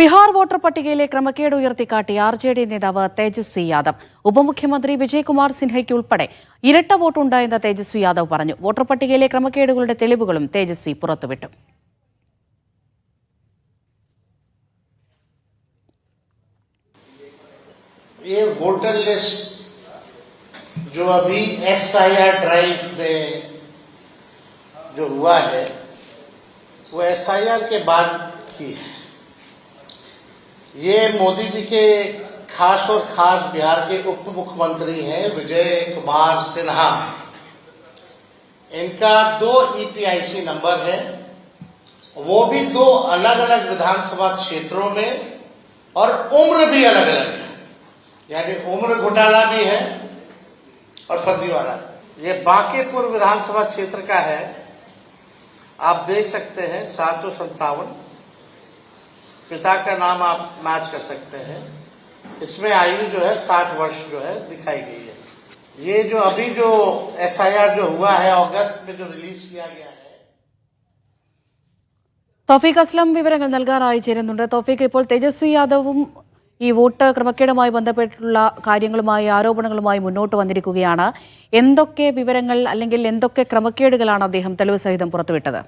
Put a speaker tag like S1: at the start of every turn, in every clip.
S1: Bihar voter പട്ടികയിലെ ക്രമക്കേട് ഉയർത്തിക്കാട്ടി R J D നേതാവ് തേജസ്വി യാദവ് ഉപമുഖ്യമന്ത്രി വിജയ്കുമാർ സിൻഹയ്ക്ക് ഉൾപ്പെടെ ഇരട്ട വോട്ടുണ്ടായെന്ന് തേജസ്വി യാദവ് പറഞ്ഞു വോട്ടർ പട്ടികയിലെ ക്രമക്കേടുകളുടെ തെളിവുകളും തേജസ്വി പുറത്തുവിട്ടു
S2: ये वोटर लिस्ट जो अभी एस आई आर ड्राइव में जो हुआ है वो एस आई आर के बाद की है ये मोदी जी के खास और खास बिहार के उप मुख्यमंत्री हैं विजय कुमार सिन्हा। इनका दो ईपीआईसी नंबर है। वो भी दो अलग अलग विधानसभा क्षेत्रों में और उम्र भी अलग अलग है। यानी उम्र घोटाला भी है और फर्जीवाड़ा। ये बांकीपुर विधानसभा क्षेत्र का है। आप देख सकते हैं सात सौ संतावन पिता का नाम आप मैच कर सकते हैं इसमें आयु जो है साठ वर्ष जो है दिखाई गई है ये जो अभी जो एसआईआर जो हुआ है अगस्त में जो रिलीज किया गया है
S1: തോഫീഖ് അസ്ലം വിവരങ്ങൾ നൽകാനായി ചേരുന്നുണ്ട് തോഫീഖ് ഇപ്പോൾ തേജസ്വി യാദവും ഈ വോട്ട് ക്രമക്കേടുമായി ബന്ധപ്പെട്ടുള്ള കാര്യങ്ങളുമായി ആരോപണങ്ങളുമായി മുന്നോട്ട് വന്നിരിക്കുകയാണ് എന്തൊക്കെ വിവരങ്ങൾ അല്ലെങ്കിൽ എന്തൊക്കെ ക്രമക്കേടുകളാണ് അദ്ദേഹം തെളിവ് സഹിതം പുറത്തുവിട്ടത്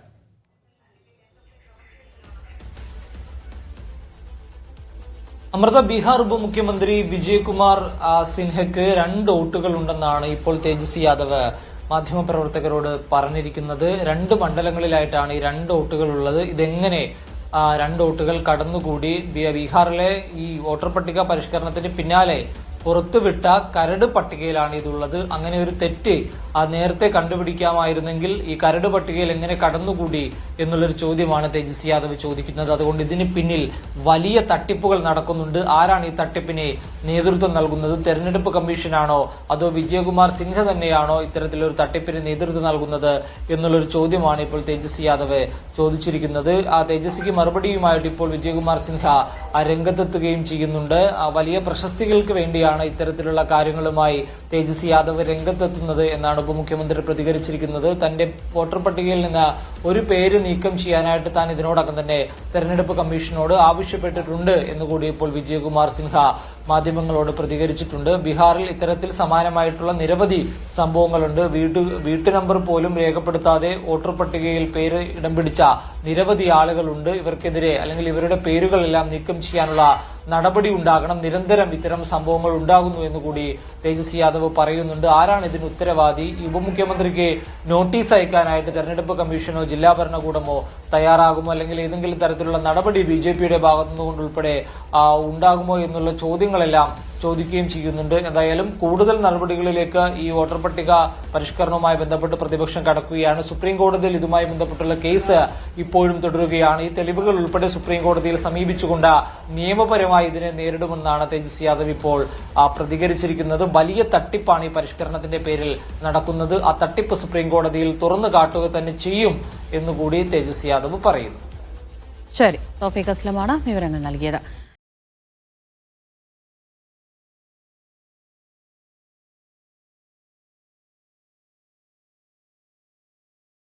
S3: അമൃത ബീഹാർ ഉപമുഖ്യമന്ത്രി വിജയകുമാർ സിൻഹയ്ക്ക് രണ്ട് വോട്ടുകൾ ഉണ്ടെന്നാണ് ഇപ്പോൾ തേജസ്വി യാദവ് മാധ്യമപ്രവർത്തകരോട് പറഞ്ഞിരിക്കുന്നത്. രണ്ട് മണ്ഡലങ്ങളിലായിട്ടാണ് ഈ രണ്ട് വോട്ടുകൾ ഉള്ളത് ഇതെങ്ങനെ രണ്ട് വോട്ടുകൾ കടന്നുകൂടി? ബീഹാറിലെ ഈ വോട്ടർ പട്ടിക പരിഷ്കരണത്തിന് പിന്നാലെ പുറത്തുവിട്ട കരട് പട്ടികയിലാണ് ഇതുള്ളത്. അങ്ങനെ ഒരു തെറ്റ് ആ നേരത്തെ കണ്ടുപിടിക്കാമായിരുന്നെങ്കിൽ ഈ കരട് പട്ടികയിൽ എങ്ങനെ കടന്നുകൂടി എന്നുള്ളൊരു ചോദ്യമാണ് തേജസ്വി യാദവ് ചോദിക്കുന്നത്. അതുകൊണ്ട് ഇതിന് പിന്നിൽ വലിയ തട്ടിപ്പുകൾ നടക്കുന്നുണ്ട്. ആരാണ് ഈ തട്ടിപ്പിന് നേതൃത്വം നൽകുന്നത്? തെരഞ്ഞെടുപ്പ് കമ്മീഷനാണോ? അതോ വിജയകുമാർ സിൻഹ തന്നെയാണോ ഇത്തരത്തിലൊരു തട്ടിപ്പിന് നേതൃത്വം നൽകുന്നത് എന്നുള്ളൊരു ചോദ്യമാണ് ഇപ്പോൾ തേജസ്വി യാദവ് ചോദിച്ചിരിക്കുന്നത്. ആ തേജസ്വിക്ക് മറുപടിയുമായിട്ട് ഇപ്പോൾ വിജയകുമാർ സിൻഹ രംഗത്തെത്തുകയും ചെയ്യുന്നുണ്ട്. ആ വലിയ പ്രശസ്തികൾക്ക് വേണ്ടിയാണ് ഇത്തരത്തിലുള്ള കാര്യങ്ങളുമായി തേജസ്വി യാദവ് രംഗത്തെത്തുന്നത് എന്നാണ് ഉപമുഖ്യമന്ത്രി പ്രതികരിച്ചിരിക്കുന്നത്. തന്റെ വോട്ടർ പട്ടികയിൽ നിന്ന് ഒരു പേര് നീക്കം ചെയ്യാനായിട്ട് താൻ ഇതിനോടകം തന്നെ തെരഞ്ഞെടുപ്പ് കമ്മീഷനോട് ആവശ്യപ്പെട്ടിട്ടുണ്ട് എന്നുകൂടി ഇപ്പോൾ വിജയകുമാർ സിൻഹ മാധ്യമങ്ങളോട് പ്രതികരിച്ചിട്ടുണ്ട്. ബീഹാറിൽ ഇത്തരത്തിൽ സമാനമായിട്ടുള്ള നിരവധി സംഭവങ്ങളുണ്ട്. വീട്ടു വീട്ടു നമ്പർ പോലും രേഖപ്പെടുത്താതെ വോട്ടർ പട്ടികയിൽ പേര് ഇടം പിടിച്ച നിരവധി ആളുകളുണ്ട്. ഇവർക്കെതിരെ അല്ലെങ്കിൽ ഇവരുടെ പേരുകളെല്ലാം നീക്കം ചെയ്യാനുള്ള നടപടി ഉണ്ടാകണം. നിരന്തരം ഇത്തരം സംഭവങ്ങൾ ഉണ്ടാകുന്നു എന്ന് കൂടി തേജസ്വി യാദവ് പറയുന്നുണ്ട്. ആരാണ് ഇതിന് ഉത്തരവാദി? ഉപമുഖ്യമന്ത്രിക്ക് നോട്ടീസ് അയക്കാനായിട്ട് തെരഞ്ഞെടുപ്പ് കമ്മീഷനോ ജില്ലാ ഭരണകൂടമോ തയ്യാറാകുമോ? അല്ലെങ്കിൽ ഏതെങ്കിലും തരത്തിലുള്ള നടപടി ബി ജെ പിയുടെ ഭാഗത്തുനിന്നുകൊണ്ടുൾപ്പെടെ ഉണ്ടാകുമോ എന്നുള്ള ചോദ്യങ്ങളെല്ലാം ചോദിക്കുകയും ചെയ്യുന്നുണ്ട്. എന്തായാലും കൂടുതൽ നടപടികളിലേക്ക് ഈ വോട്ടർ പട്ടിക പരിഷ്കരണവുമായി ബന്ധപ്പെട്ട് പ്രതിപക്ഷം കടക്കുകയാണ്. സുപ്രീം കോടതിയിൽ ഇതുമായി ബന്ധപ്പെട്ടുള്ള കേസ് ഇപ്പോഴും തുടരുകയാണ്. ഈ തെളിവുകൾ ഉൾപ്പെടെ സുപ്രീം കോടതിയിൽ സമീപിച്ചുകൊണ്ട് നിയമപരമായി ഇതിനെ നേരിടുമെന്നാണ് തേജസ് യാദവ് ഇപ്പോൾ പ്രതികരിച്ചിരിക്കുന്നത്. വലിയ തട്ടിപ്പാണ് ഈ പരിഷ്കരണത്തിന്റെ പേരിൽ നടക്കുന്നത്. ആ തട്ടിപ്പ് സുപ്രീം കോടതിയിൽ തുറന്നു കാട്ടുക തന്നെ ചെയ്യും എന്നുകൂടി തേജസ് യാദവ് പറയുന്നു.
S1: ശരി തോഫിക് അസ്ലമാണ് വിവരങ്ങൾ നൽകിയത്.